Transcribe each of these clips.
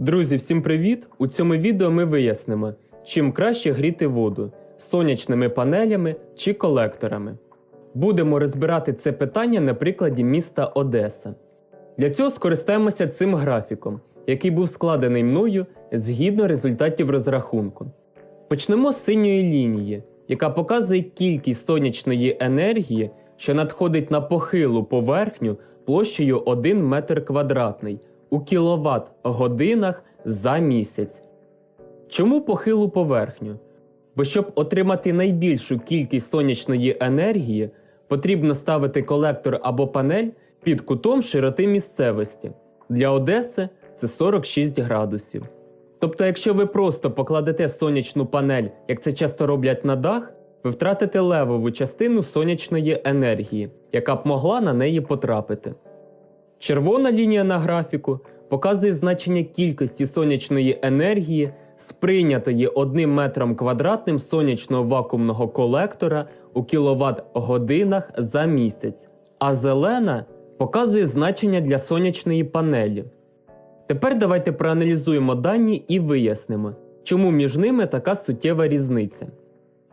Друзі, всім привіт! У цьому відео ми вияснимо, чим краще гріти воду сонячними панелями чи колекторами. Будемо розбирати це питання на прикладі міста Одеса. Для цього скористаємося цим графіком, який був складений мною згідно результатів розрахунку. Почнемо з синьої лінії, яка показує кількість сонячної енергії, що надходить на похилу поверхню площею 1 метр квадратний у кіловат годинах за місяць. Чому похилу поверхню? Бо щоб отримати найбільшу кількість сонячної енергії, потрібно ставити колектор або панель під кутом широти місцевості. Для Одеси це 46 градусів. Тобто, якщо ви просто покладете сонячну панель, як це часто роблять на дах, ви втратите левову частину сонячної енергії, яка б могла на неї потрапити. Червона лінія на графіку показує значення кількості сонячної енергії, сприйнятої 1 метром квадратним сонячного вакуумного колектора у кіловат годинах за місяць, а зелена показує значення для сонячної панелі. Тепер давайте проаналізуємо дані і вияснимо, чому між ними така суттєва різниця.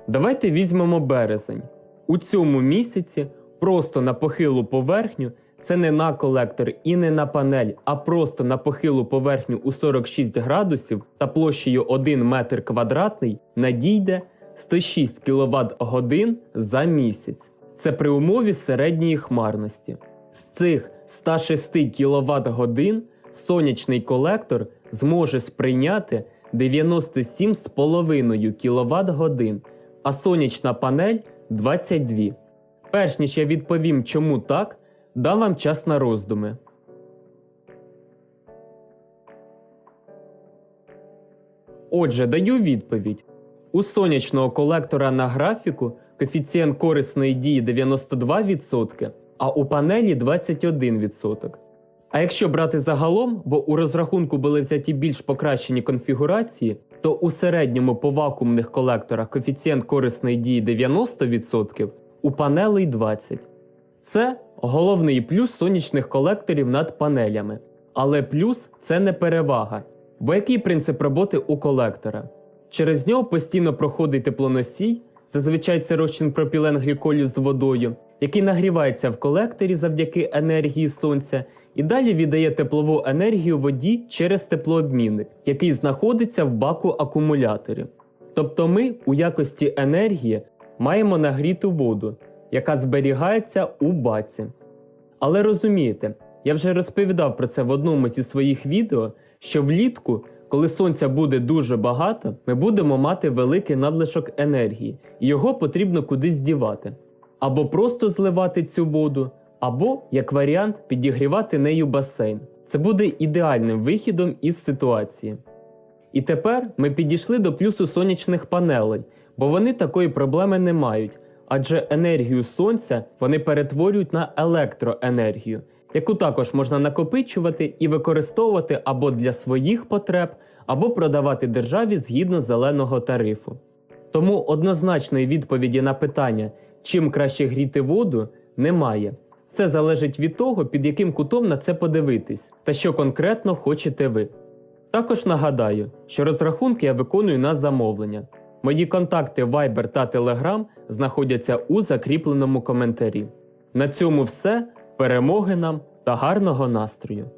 Давайте візьмемо березень. У цьому місяці просто на похилу поверхню це не на колектор і не на панель, а просто на похилу поверхню у 46 градусів та площею 1 метр квадратний надійде 106 кВт годин за місяць. Це при умові середньої хмарності. З цих 106 кВт годин сонячний колектор зможе сприйняти 97,5 кВт годин, а сонячна панель 22. Перш ніж я відповім, чому так, дам вам час на роздуми. Отже, даю відповідь. У сонячного колектора на графіку коефіцієнт корисної дії 92%, а у панелі 21%. А якщо брати загалом, бо у розрахунку були взяті більш покращені конфігурації, то у середньому по вакуумних колекторах коефіцієнт корисної дії 90%, у панелей 20%. Це головний плюс сонячних колекторів над панелями. Але плюс це не перевага. Бо який принцип роботи у колектора? Через нього постійно проходить теплоносій, зазвичай це розчин пропіленгліколю з водою, який нагрівається в колекторі завдяки енергії сонця, і далі віддає теплову енергію воді через теплообмінник, який знаходиться в баку акумуляторі. Тобто ми у якості енергії маємо нагріту воду, яка зберігається у баці. Але розумієте, я вже розповідав про це в одному зі своїх відео, що влітку, коли сонця буде дуже багато, ми будемо мати великий надлишок енергії, і його потрібно кудись дівати. Або просто зливати цю воду, або, як варіант, підігрівати нею басейн. Це буде ідеальним вихідом із ситуації. І тепер ми підійшли до плюсу сонячних панелей, бо вони такої проблеми не мають, адже енергію сонця вони перетворюють на електроенергію, яку також можна накопичувати і використовувати або для своїх потреб, або продавати державі згідно зеленого тарифу. Тому однозначної відповіді на питання, чим краще гріти воду, немає. Все залежить від того, під яким кутом на це подивитись, та що конкретно хочете ви. Також нагадаю, що розрахунки я виконую на замовлення. Мої контакти Viber та Telegram знаходяться у закріпленому коментарі. На цьому все. Перемоги нам та гарного настрою!